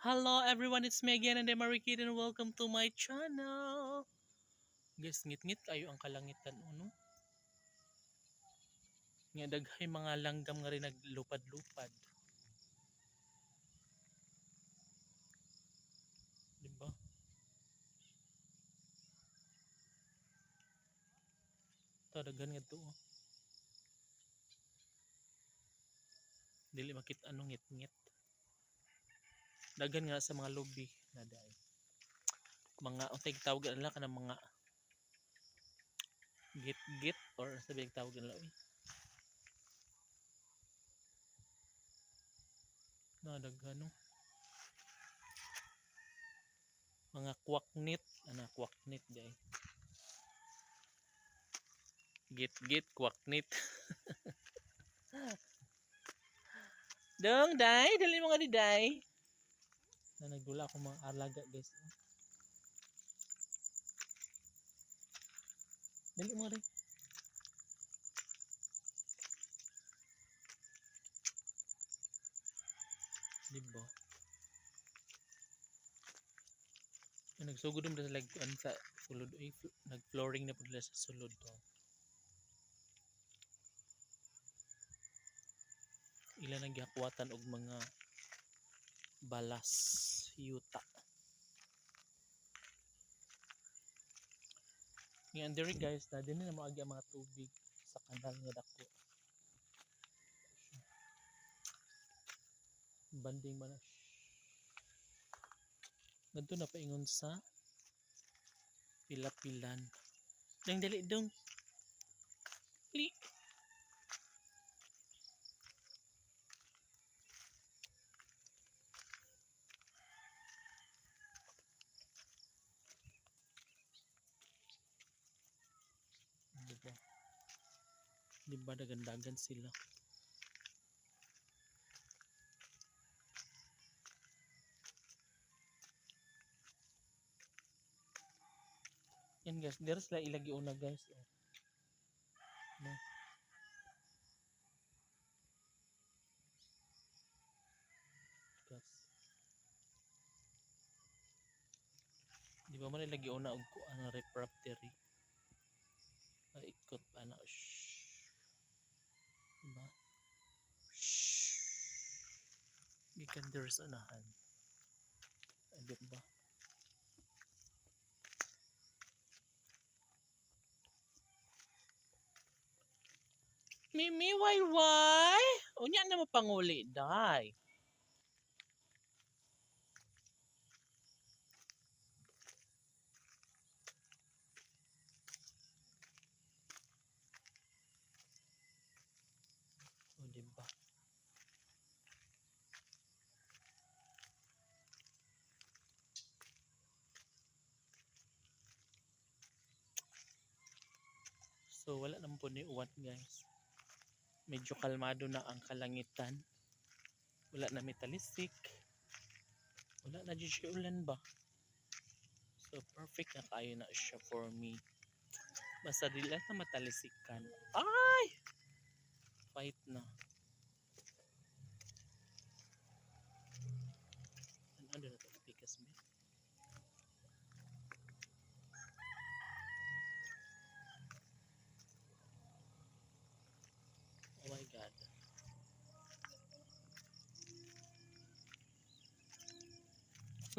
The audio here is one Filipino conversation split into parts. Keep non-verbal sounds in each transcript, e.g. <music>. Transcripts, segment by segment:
Hello everyone, it's me again and I'm Marikid and welcome to my channel. Guys, ngit-ngit kayo ang kalangitan uno. Nga daghay mga langgam nga rin naglupad-lupad. Diba? Tadagan nga to. oh. Dili makit anong ngit-ngit. Dagan nga sa mga lobby na dahil. Mga, untay tawag nila ka ng mga git-git or sabi tawag nila. Uy. Nadaghan no. Mga kwaknit. Ano, kwaknit dahil. Git-git, kwaknit. <laughs> Dong, day, dali mo nga di day na nagdula akong mga alaga guys. Dali mo rin. Diba? Nagsugod naman sa lagkuan sa sulod. Ay, fl- nag-flooring na po nila sa sulod to. Ilan ang gihakwatan og mga balas yuta. Ngayon diri guys, na din na maagi ang mga tubig sa kanal nga dako. Banding man. Ngadto na paingon sa pilapilan. Dang dali dong. Li. Di ba? Di ba nagandagan sila? Yan guys, there sila ilagi una guys. Oh. No. Guys. Di ba man ilagi una og nga refractory? Paikot pa na. Shhh. Diba? Shhh. Gikan there's unahan. Ay, diba? Mimi, why, why? Unya na mo panguli, day. O, diba? So, wala naman po ni uwan, guys. Medyo kalmado na ang kalangitan. Wala na metalisik. Wala na siya ulan ba? So, perfect na kayo na siya for me. Basta di lang na matalisikan. Ay! Fight na. Ano na ito? Pikas ba? Oh my god.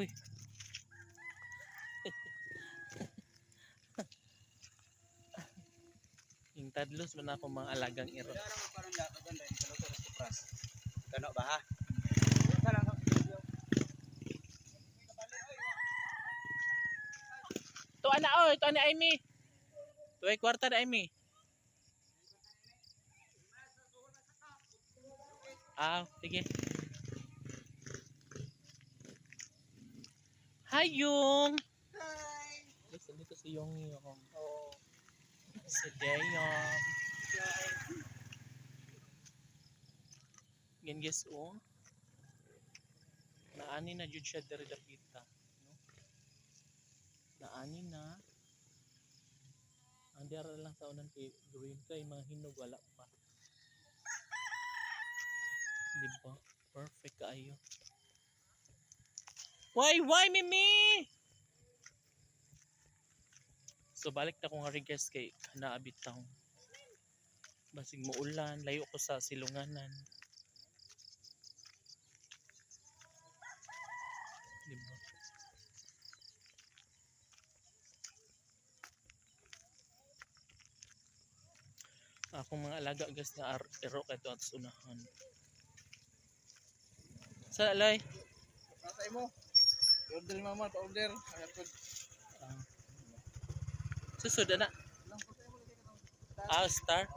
Uy. <laughs> Yung tadlos man ako mga alagang iro. Kano ba ha? To ana oy, to ana Amy. Ay kwarta na Amy. Ah, sige. Hi, Yung. Hi. Listen, dito si Yung yung. Oh. Si Dayong. Yan guys, oh. Naani na jud siya diri dapita, no? Naani na. Ang dira lang sa unan kay green kay mga hinog wala pa. <laughs> Di ba? Perfect kaayo. Why, why, Mimi? So, balik na ko nga guys kay naabit taong. Basig mo ulan, layo ko sa silunganan. Diba? Akong mga alaga guys na ero kay at sa unahan. Sa alay? Nasa imo. Order mama, pa-order. Ay, ako. Susod na. Lang po sa imo lagi ka to. Ah, star.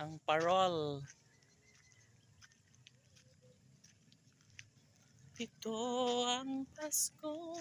Ang parol. Ito ang Pasko